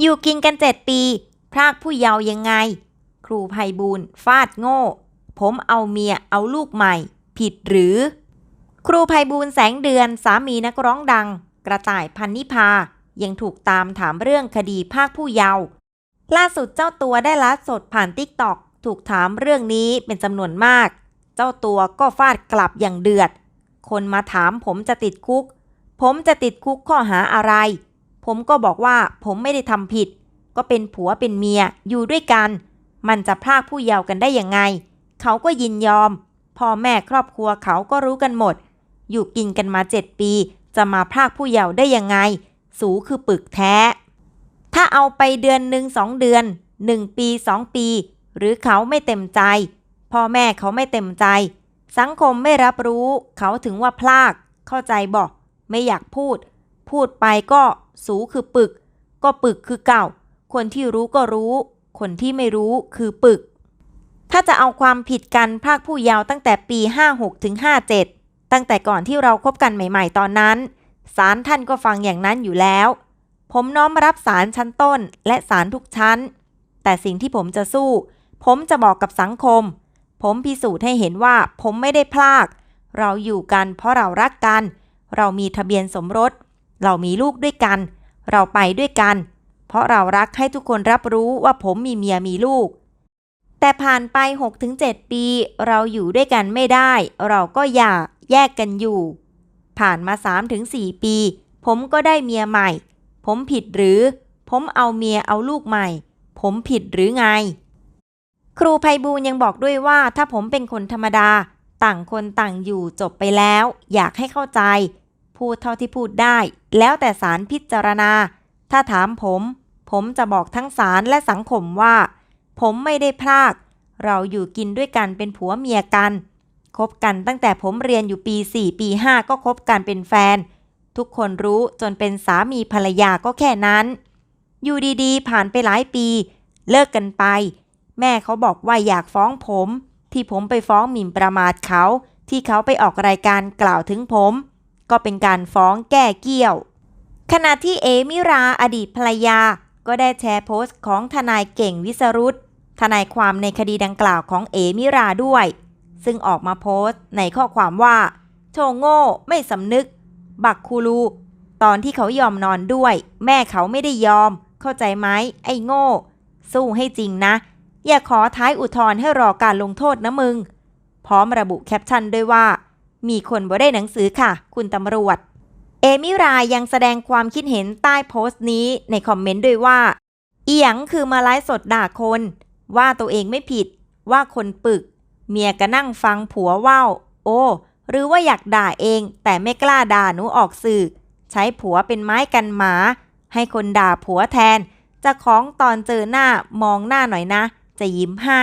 อยู่กินกันเจ็ดปี พรากผู้เยาว์ยังไง ครูไพบูลฟาดโง่ ผมเอาเมียเอาลูกใหม่ ผิดหรือ ครูไพบูลแสงเดือนสามีนักร้องดัง กระต่ายพันนิพา ยังถูกตามถามเรื่องคดีภาคผู้เยาว์ล่าสุดเจ้าตัวได้ไลฟ์สดผ่านติ๊กตอกถูกถามเรื่องนี้เป็นจำนวนมาก เจ้าตัวก็ฟาดกลับอย่างเดือด คนมาถามผมจะติดคุก ผมจะติดคุกข้อหาอะไร ผมก็บอกว่าผมไม่ได้ทำผิด ก็เป็นผัวเป็นเมียอยู่ด้วยกัน มันจะพรากผู้เยาว์กันได้ยังไง เขาก็ยินยอม พ่อแม่ครอบครัวเขาก็รู้กันหมด อยู่กินกันมาเจ็ดปี จะมาพรากผู้เยาว์ได้ยังไง สูคือปึกแท้ ถ้าเอาไปเดือนหนึ่งสองเดือนหนึ่งปีสองปี หรือเขาไม่เต็มใจ พ่อแม่เขาไม่เต็มใจ สังคมไม่รับรู้ เขาถึงว่าพลาก เข้าใจบอกไม่อยากพูด พูดไปก็สูคือปึก ก็ปึกคือเก่า คนที่รู้ก็รู้ คนที่ไม่รู้คือปึก ถ้าจะเอาความผิดกันภาคผู้เยาว์ตั้งแต่ปี 56ถึง57 ตั้งแต่ก่อนที่เราคบกันใหม่ ๆ ตอนนั้นศาลท่านก็ฟังอย่างนั้นอยู่แล้ว ผมน้อมรับศาลชั้นต้นและศาลทุกชั้น แต่สิ่งที่ผมจะสู้ ผมจะบอกกับสังคม ผมพิสูจน์ให้เห็นว่าผมไม่ได้พลาก เราอยู่กันเพราะเรารักกัน เรามีทะเบียนสมรส เรามีลูกด้วยกัน เราไปด้วยกัน เพราะเรารักให้ทุกคนรับรู้ว่าผมมีเมียมีลูก แต่ผ่านไป 6-7 ปี เราอยู่ด้วยกันไม่ได้ เราก็หย่าแยกกันอยู่ ผ่านมา 3-4 ปี ผมก็ได้เมียใหม่ ผมผิดหรือ ผมเอาเมียเอาลูกใหม่ ผมผิดหรือไง ครูไพบูลยังบอกด้วยว่าถ้าผมเป็นคนธรรมดา ต่างคนต่างอยู่จบไปแล้ว อยากให้เข้าใจ พูดเท่าที่พูดได้ แล้วแต่ศาลพิจารณา ถ้าถามผม ผมจะบอกทั้งศาลและสังคมว่า ผมไม่ได้พลาก เราอยู่กินด้วยกันเป็นผัวเมียกัน คบกันตั้งแต่ผมเรียนอยู่ปี 4 ปี 5 ก็คบกันเป็นแฟน ทุกคนรู้จนเป็นสามีภรรยาก็แค่นั้น อยู่ดีๆ ผ่านไปหลายปี เลิกกันไป แม่เขาบอกว่าอยากฟ้องผม ที่ผมไปฟ้องหมิ่นประมาทเขา ที่เขาไปออกรายการกล่าวถึงผม ก็เป็นการฟ้องแก้เกี้ยว ขณะที่เอมิราอดีตภรรยา ก็ได้แชร์โพสต์ของทนายเก่งวิสรุตทนายความในคดีดังกล่าวของเอมิราด้วย ซึ่งออกมาโพสต์ในข้อความว่า โชโง่ไม่สำนึก บักคูลู ตอนที่เขายอมนอนด้วย แม่เขาไม่ได้ยอม เข้าใจไหมไอ้โง่ สู้ให้จริงนะ อย่าขอท้ายอุทธรณ์ให้รอการลงโทษนะมึง พร้อมระบุแคปชั่นด้วยว่า มีคนบ่ได้หนังสือค่ะ คุณตำรวจ เอมิรายังแสดงความคิดเห็นใต้โพสต์นี้ในคอมเมนต์ด้วยว่า อีหยังคือมาไลฟ์สดด่าคน ว่าตัวเองไม่ผิด ว่าคนปึก เมียก็นั่งฟังผัวว่าโอ้ หรือว่าอยากด่าเองแต่ไม่กล้าด่าหนูออกสื่อ ใช้ผัวเป็นไม้กันหมา ให้คนด่าผัวแทน จะของตอนเจอหน้ามองหน้าหน่อยนะ จะยิ้มให้